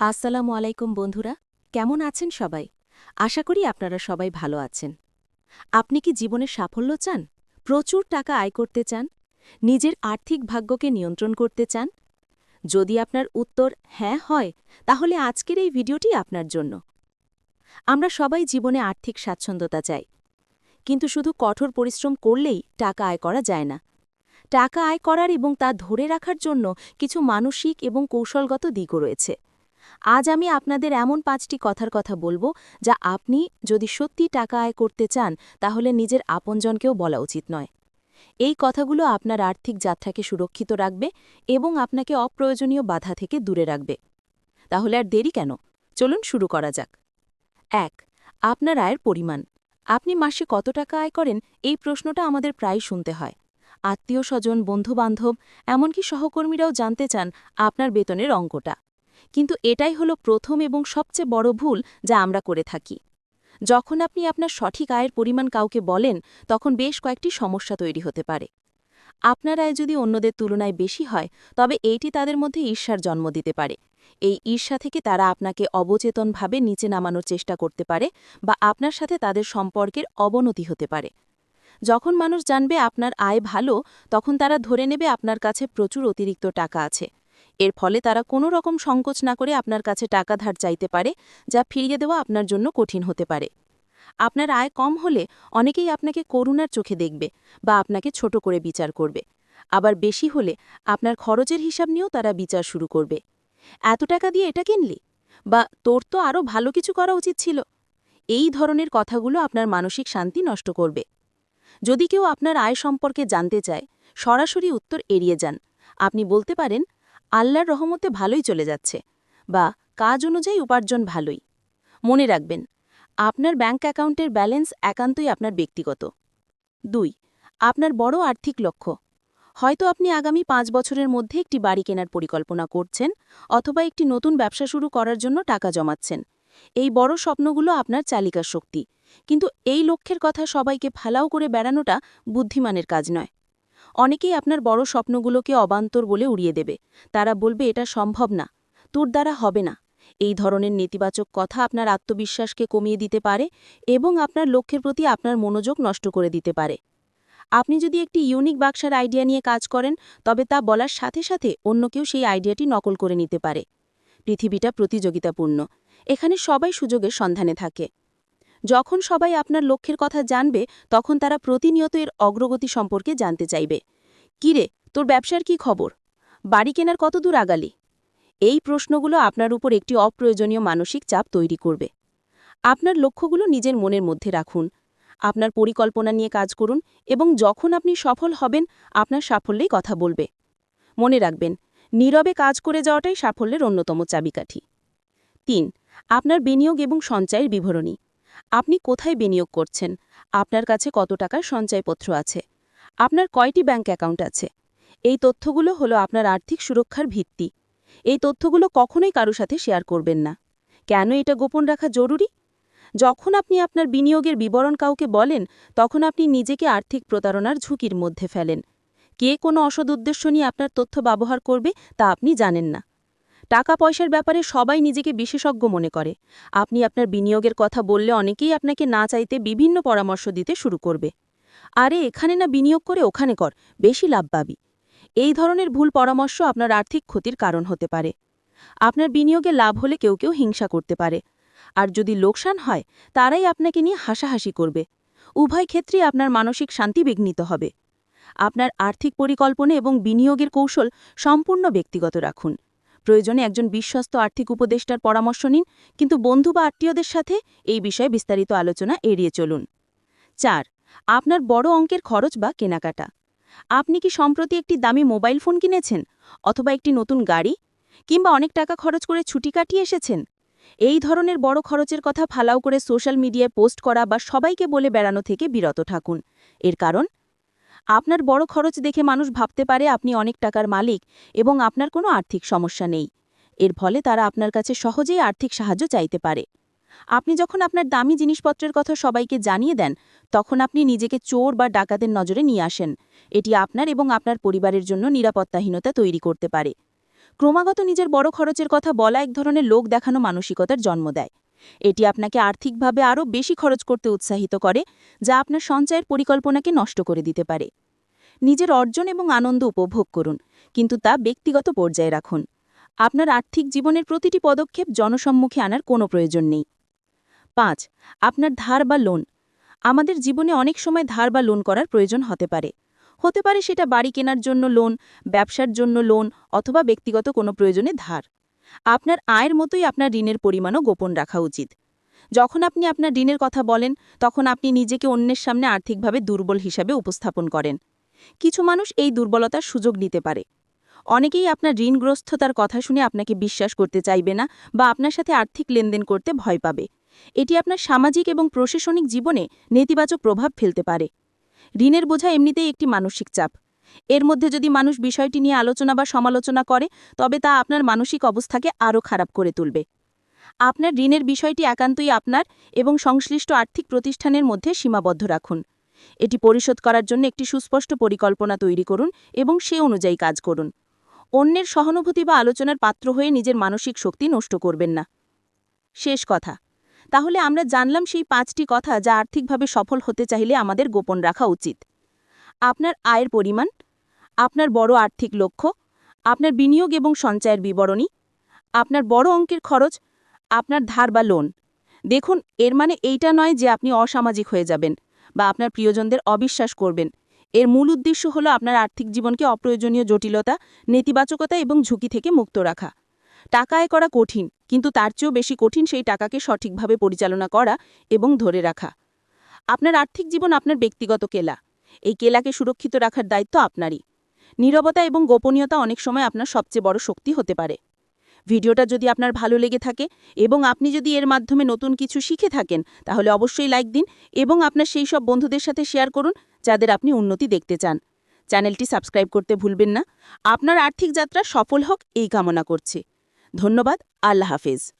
আসসালামু আলাইকুম বন্ধুরা, কেমন আছেন সবাই? আশা করি আপনারা সবাই ভালো আছেন। আপনি কি জীবনে সাফল্য চান? প্রচুর টাকা আয় করতে চান? নিজের আর্থিক ভাগ্যকে নিয়ন্ত্রণ করতে চান? যদি আপনার উত্তর হ্যাঁ হয়, তাহলে আজকের এই ভিডিওটি আপনার জন্য। আমরা সবাই জীবনে আর্থিক স্বাচ্ছন্দ্যতা চাই। কিন্তু শুধু কঠোর পরিশ্রম করলেই টাকা আয় করা যায় না। টাকা আয় করার এবং তা ধরে রাখার জন্য কিছু মানসিক এবং কৌশলগত দিকও রয়েছে। আজ আমি আপনাদের এমন পাঁচটি কথার কথা বলব যা আপনি যদি সত্যি টাকা আয় করতে চান, তাহলে নিজের আপনজনকেও বলা উচিত নয়। এই কথাগুলো আপনার আর্থিক যাত্রাকে সুরক্ষিত রাখবে এবং আপনাকে অপ্রয়োজনীয় বাধা থেকে দূরে রাখবে। তাহলে আর দেরি কেন? চলুন শুরু করা যাক। এক, আপনার আয়ের পরিমাণ। আপনি মাসে কত টাকা আয় করেন, এই প্রশ্নটা আমাদের প্রায় শুনতে হয়। আত্মীয় স্বজন, বন্ধুবান্ধব, এমনকি সহকর্মীরাও জানতে চান আপনার বেতনের অঙ্কটা। কিন্তু এটাই হলো প্রথম এবং সবচেয়ে বড় ভুল যা আমরা করে থাকি। যখন আপনি আপনার সঠিক আয়ের পরিমাণ কাউকে বলেন, তখন বেশ কয়েকটি সমস্যা তৈরি হতে পারে। আপনার আয় যদি অন্যদের তুলনায় বেশি হয়, তবে এইটি তাদের মধ্যে ঈর্ষার জন্ম দিতে পারে। এই ঈর্ষা থেকে তারা আপনাকে অবচেতনভাবে নিচে নামানোর চেষ্টা করতে পারে বা আপনার সাথে তাদের সম্পর্কের অবনতি হতে পারে। যখন মানুষ জানবে আপনার আয় ভালো, তখন তারা ধরে নেবে আপনার কাছে প্রচুর অতিরিক্ত টাকা আছে। এর ফলে তারা কোনো রকম সংকোচ না করে আপনার কাছে টাকা ধার চাইতে পারে, যা ফিরিয়ে দেওয়া আপনার জন্য কঠিন হতে পারে। আপনার আয় কম হলে অনেকেই আপনাকে করুণার চোখে দেখবে বা আপনাকে ছোট করে বিচার করবে। আবার বেশি হলে আপনার খরচের হিসাব নিয়েও তারা বিচার শুরু করবে। এত টাকা দিয়ে এটা কিনলি? বা তোর তো আরও ভালো কিছু করা উচিত ছিল। এই ধরনের কথাগুলো আপনার মানসিক শান্তি নষ্ট করবে। যদি কেউ আপনার আয় সম্পর্কে জানতে চায়, সরাসরি উত্তর এড়িয়ে যান। আপনি বলতে পারেন আল্লাহর রহমতে ভালোই চলে যাচ্ছে বা কাজ অনুযায়ী উপার্জন ভালোই। মনে রাখবেন, আপনার ব্যাঙ্ক অ্যাকাউন্টের ব্যালেন্স একান্তই আপনার ব্যক্তিগত। দুই, আপনার বড় আর্থিক লক্ষ্য। হয়তো আপনি আগামী পাঁচ বছরের মধ্যে একটি বাড়ি কেনার পরিকল্পনা করছেন অথবা একটি নতুন ব্যবসা শুরু করার জন্য টাকা জমাচ্ছেন। এই বড় স্বপ্নগুলো আপনার চালিকার শক্তি। কিন্তু এই লক্ষ্যের কথা সবাইকে ফালাও করে বেড়ানোটা বুদ্ধিমানের কাজ নয়। অনেকেই আপনার বড় স্বপ্নগুলোকে অবান্তর বলে উড়িয়ে দেবে। তারা বলবে, এটা সম্ভব না। তোর দ্বারা হবে না। এই ধরনের নেতিবাচক কথা আপনার আত্মবিশ্বাসকে কমিয়ে দিতে পারে এবং আপনার লক্ষ্যের প্রতি আপনার মনোযোগ নষ্ট করে দিতে পারে। আপনি যদি একটি ইউনিক বাক্সার আইডিয়া নিয়ে কাজ করেন, তবে তা বলার সাথে সাথে অন্য কেউ সেই আইডিয়াটি নকল করে নিতে পারে। পৃথিবীটা প্রতিযোগিতাপূর্ণ। এখানে সবাই সুযোগের সন্ধানে থাকে। যখন সবাই আপনার লক্ষ্যের কথা জানবে, তখন তারা প্রতিনিয়ত এর অগ্রগতি সম্পর্কে জানতে চাইবে। কিরে, তোর ব্যবসার কি খবর? বাড়ি কেনার কত দূর আগালি? এই প্রশ্নগুলো আপনার উপর একটি অপ্রয়োজনীয় মানসিক চাপ তৈরি করবে। আপনার লক্ষ্যগুলো নিজের মনের মধ্যে রাখুন। আপনার পরিকল্পনা নিয়ে কাজ করুন এবং যখন আপনি সফল হবেন, আপনার সাফল্যেই কথা বলবে। মনে রাখবেন, নীরবে কাজ করে যাওয়াটাই সাফল্যের অন্যতম চাবিকাঠি। তিন, আপনার বিনিয়োগ এবং সঞ্চয়ের বিবরণী। আপনি কোথায় বিনিয়োগ করছেন? আপনার কাছে কত টাকার সঞ্চয়পত্র আছে? আপনার কয়টি ব্যাঙ্ক অ্যাকাউন্ট আছে? এই তথ্যগুলো হলো আপনার আর্থিক সুরক্ষার ভিত্তি। এই তথ্যগুলো কখনোই কারও সাথে শেয়ার করবেন না। কেন এটা গোপন রাখা জরুরি? যখন আপনি আপনার বিনিয়োগের বিবরণ কাউকে বলেন, তখন আপনি নিজেকে আর্থিক প্রতারণার ঝুঁকির মধ্যে ফেলেন। কে কোনো অসদ উদ্দেশ্য নিয়ে আপনার তথ্য ব্যবহার করবে তা আপনি জানেন না। টাকা পয়সার ব্যাপারে সবাই নিজেকে বিশেষজ্ঞ মনে করে। আপনি আপনার বিনিয়োগের কথা বললে অনেকেই আপনাকে না চাইতে বিভিন্ন পরামর্শ দিতে শুরু করবে। আরে, এখানে না বিনিয়োগ করে ওখানে কর, বেশি লাভ পাবি। এই ধরনের ভুল পরামর্শ আপনার আর্থিক ক্ষতির কারণ হতে পারে। আপনার বিনিয়োগে লাভ হলে কেউ কেউ হিংসা করতে পারে। আর যদি লোকসান হয়, তারাই আপনাকে নিয়ে হাসাহাসি করবে। উভয় ক্ষেত্রেই আপনার মানসিক শান্তি বিঘ্নিত হবে। আপনার আর্থিক পরিকল্পনা এবং বিনিয়োগের কৌশল সম্পূর্ণ ব্যক্তিগত রাখুন। প্রয়োজনে একজন বিশ্বস্ত আর্থিক উপদেষ্টার পরামর্শ নিন, কিন্তু বন্ধু বা আত্মীয়দের সাথে এই বিষয়ে বিস্তারিত আলোচনা এড়িয়ে চলুন। চার, আপনার বড় অঙ্কের খরচ বা কেনাকাটা। আপনি কি সম্প্রতি একটি দামি মোবাইল ফোন কিনেছেন, অথবা একটি নতুন গাড়ি, কিংবা অনেক টাকা খরচ করে ছুটি কাটিয়ে এসেছেন? এই ধরনের বড় খরচের কথা ফালাও করে সোশ্যাল মিডিয়ায় পোস্ট করা বা সবাইকে বলে বেড়ানো থেকে বিরত থাকুন। এর কারণ আপনার বড় খরচ দেখে মানুষ ভাবতে পারে আপনি অনেক টাকার মালিক এবং আপনার কোনো আর্থিক সমস্যা নেই। এর ফলে তারা আপনার কাছে সহজেই আর্থিক সাহায্য চাইতে পারে। আপনি যখন আপনার দামি জিনিসপত্রের কথা সবাইকে জানিয়ে দেন, তখন আপনি নিজেকে চোর বা ডাকাতের নজরে নিয়ে আসেন। এটি আপনার এবং আপনার পরিবারের জন্য নিরাপত্তাহীনতা তৈরি করতে পারে। ক্রমাগত নিজের বড় খরচের কথা বলা এক ধরনের লোক দেখানো মানসিকতার জন্ম দেয়। এটি আপনাকে আর্থিকভাবে আরও বেশি খরচ করতে উৎসাহিত করে, যা আপনার সঞ্চয়ের পরিকল্পনাকে নষ্ট করে দিতে পারে। নিজের অর্জন এবং আনন্দ উপভোগ করুন, কিন্তু তা ব্যক্তিগত পর্যায়ে রাখুন। আপনার আর্থিক জীবনের প্রতিটি পদক্ষেপ জনসম্মুখে আনার কোনো প্রয়োজন নেই। পাঁচ, আপনার ধার বা লোন। আমাদের জীবনে অনেক সময় ধার বা লোন করার প্রয়োজন হতে পারে। হতে পারে সেটা বাড়ি কেনার জন্য লোন, ব্যবসার জন্য লোন, অথবা ব্যক্তিগত কোনো প্রয়োজনে ধার। আপনার আয়ের মতোই আপনার ঋণের পরিমাণও গোপন রাখা উচিত। যখন আপনি আপনার ঋণের কথা বলেন, তখন আপনি নিজেকে অন্যের সামনে আর্থিকভাবে দুর্বল হিসাবে উপস্থাপন করেন। কিছু মানুষ এই দুর্বলতার সুযোগ নিতে পারে। অনেকেই আপনার ঋণগ্রস্ততার কথা শুনে আপনাকে বিশ্বাস করতে চাইবে না বা আপনার সাথে আর্থিক লেনদেন করতে ভয় পাবে। এটি আপনার সামাজিক এবং প্রশাসনিক জীবনে নেতিবাচক প্রভাব ফেলতে পারে। ঋণের বোঝা এমনিতেই একটি মানসিক চাপ। এর মধ্যে যদি মানুষ বিষয়টি নিয়ে আলোচনা বা সমালোচনা করে, তবে তা আপনার মানসিক অবস্থাকে আরও খারাপ করে তুলবে। আপনার ঋণের বিষয়টি একান্তই আপনার এবং সংশ্লিষ্ট আর্থিক প্রতিষ্ঠানের মধ্যে সীমাবদ্ধ রাখুন। এটি পরিশোধ করার জন্য একটি সুস্পষ্ট পরিকল্পনা তৈরি করুন এবং সে অনুযায়ী কাজ করুন। অন্যের সহানুভূতি বা আলোচনার পাত্র হয়ে নিজের মানসিক শক্তি নষ্ট করবেন না। শেষ কথা। তাহলে আমরা জানলাম সেই পাঁচটি কথা যা আর্থিকভাবে সফল হতে চাইলে আমাদের গোপন রাখা উচিত। আপনার আয়ের পরিমাণ, আপনার বড় আর্থিক লক্ষ্য, আপনার বিনিয়োগ এবং সঞ্চয়ের বিবরণী, আপনার বড় অঙ্কের খরচ, আপনার ধার বা লোন। দেখুন, এর মানে এইটা নয় যে আপনি অসামাজিক হয়ে যাবেন বা আপনার প্রিয়জনদের অবিশ্বাস করবেন। এর মূল উদ্দেশ্য হল আপনার আর্থিক জীবনকে অপ্রয়োজনীয় জটিলতা, নেতিবাচকতা এবং ঝুঁকি থেকে মুক্ত রাখা। টাকা আয় করা কঠিন, কিন্তু তার চেয়েও বেশি কঠিন সেই টাকাকে সঠিকভাবে পরিচালনা করা এবং ধরে রাখা। আপনার আর্থিক জীবন আপনার ব্যক্তিগত কেলা। এই কেলাকে সুরক্ষিত রাখার দায়িত্ব আপনারই। নীরবতা এবং গোপনীয়তা অনেক সময় আপনার সবচেয়ে বড় শক্তি হতে পারে। ভিডিওটা যদি আপনার ভালো লেগে থাকে এবং আপনি যদি এর মাধ্যমে নতুন কিছু শিখে থাকেন, তাহলে অবশ্যই লাইক দিন এবং আপনার সেই সব বন্ধুদের সাথে শেয়ার করুন যাদের আপনি উন্নতি দেখতে চান। চ্যানেলটি সাবস্ক্রাইব করতে ভুলবেন না। আপনার আর্থিক যাত্রা সফল হোক এই কামনা করছে। ধন্যবাদ। আল্লাহ হাফেজ।